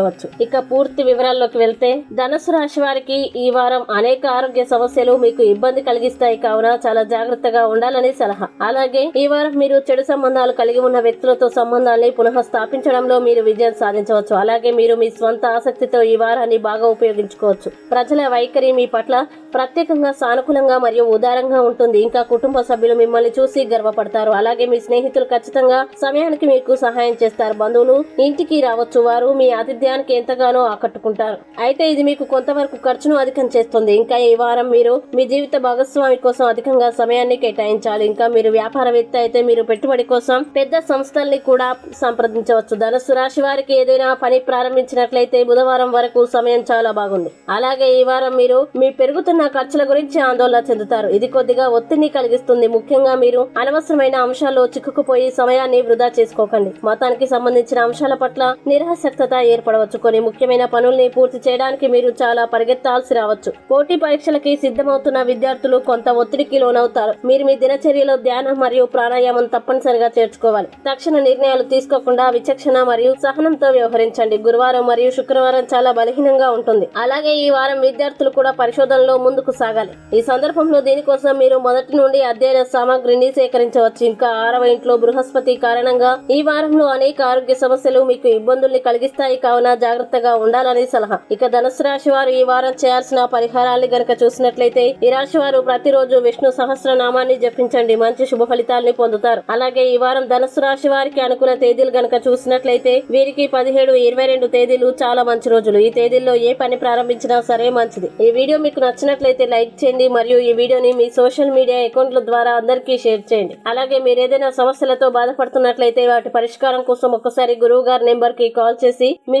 చూడవచ్చు. ఇక పూర్తి వివరాల్లోకి వెళ్తే ధనుసు రాశి వారికి ఈ వారం అనేక ఆరోగ్య సమస్యలు మీకు ఇబ్బంది కలిగిస్తాయి కావున చాలా జాగ్రత్తగా ఉండాలని సలహా. అలాగే ఈ వారం మీరు చెడు సంబంధాలు కలిగి ఉన్న వ్యక్తులతో సంబంధాన్ని పునః స్థాపించడంలో మీరు విజయం సాధించవచ్చు. అలాగే మీరు మీ స్వంత ఆసక్తితో ఈ వారాన్ని బాగా ఉపయోగించుకోవచ్చు. ప్రజల వైఖరి మీ పట్ల ప్రత్యేకంగా సానుకూలంగా మరియు ఉదారంగా ఉంటుంది. ఇంకా కుటుంబ సభ్యులు మిమ్మల్ని చూసి గర్వపడతారు. అలాగే మీ స్నేహితులు ఖచ్చితంగా సమయానికి మీకు సహాయం చేస్తారు. బంధువులు ఇంటికి రావచ్చు. వారు మీ ఆతిథ్యానికి ఎంతగానో ఆకట్టుకుంటారు. అయితే ఇది మీకు కొంతవరకు ఖర్చును అధికం చేస్తుంది. ఇంకా ఈ వారం మీరు మీ జీవిత భాగస్వామి కోసం అధికంగా సమయాన్ని కేటాయించాలి. ఇంకా మీరు వ్యాపారవేత్త అయితే మీరు పెట్టుబడి కోసం పెద్ద సంస్థల్ని కూడా సంప్రదించవచ్చు. ధనుసు రాశి వారికి ఏదైనా పని ప్రారంభించినట్లయితే బుధవారం వరకు సమయం చాలా బాగుంది. అలాగే ఈ వారం మీరు మీ పెరుగుతున్న ఖర్చుల గురించి ఆందోళన చెందుతారు. ఇది కొద్దిగా ఒత్తిడిని కలిగిస్తుంది. ముఖ్యంగా మీరు అనవసరమైన అంశాల్లో చిక్కుకుపోయి సమయాన్ని వృధా చేసుకోకండి. మతానికి సంబంధించిన అంశాల పట్ల నిరాసక్తత ఏర్పడవచ్చు కొన్ని ముఖ్యమైన పనుల్ని పూర్తి చేయడానికి మీరు చాలా పరిగెత్తాల్సి రావచ్చు. పోటీ పరీక్షలకి సిద్ధమవుతున్న విద్యార్థులు కొంత ఒత్తిడికి లోనవుతారు. మీరు మీ దినచర్యలో ధ్యానం మరియు ప్రాణాయామం తప్పనిసరిగా చేర్చుకోవాలి. తక్షణ నిర్ణయాలు తీసుకోకుండా విచక్షణ మరియు సహనంతో వ్యవహరించండి. గురువారం మరియు శుక్రవారం చాలా బలహీనంగా ఉంటుంది. అలాగే ఈ వారం విద్యార్థులు కూడా పరిశోధనలో ముందుకు సాగాలి. ఈ సందర్భంలో దీనికోసం మీరు మొదటి నుండి అధ్యయన సామాగ్రిని సేకరించవచ్చు. ఇంకా ఆరవ ఇంట్లో బృహస్పతి కారణంగా ఈ వారంలో అనేక ఆరోగ్య సమస్యలు మీకు ఇబ్బందుల్ని కలిగిస్తాయి. కావున జాగ్రత్తగా ఉండాలని సలహా. ఇక ధనుసు రాశి వారు ఈ వారం చేయాల్సిన పరిహారాన్ని గనక చూసినట్లయితే ఈ రాశి వారు ప్రతిరోజు విష్ణు సహస్రనామాన్ని జపించండి. మంచి శుభ ఫలితాల్ని పొందుతారు. అలాగే ఈ వారం ధనుసు రాశి వారికి అనుకున్న తేదీలు గనక చూసినట్లయితే వీరికి పదిహేడు ఇరవై రెండు తేదీలు చాలా మంచి రోజులు. ఈ తేదీల్లో ఏ పని ప్రారంభించినా సరే మంచిది. ఈ వీడియో మీకు నచ్చినట్లయితే లైక్ చేయండి మరియు ఈ వీడియోని మీ సోషల్ మీడియా అకౌంట్ల ద్వారా అందరికీ షేర్ చేయండి. అలాగే మీరు ఏదైనా సమస్యలతో బాధపడుతున్నట్లయితే వాటి పరిష్కారం కోసం ఒక్కసారి గురువు గారి నెంబర్కి కాల్ చేసి మీ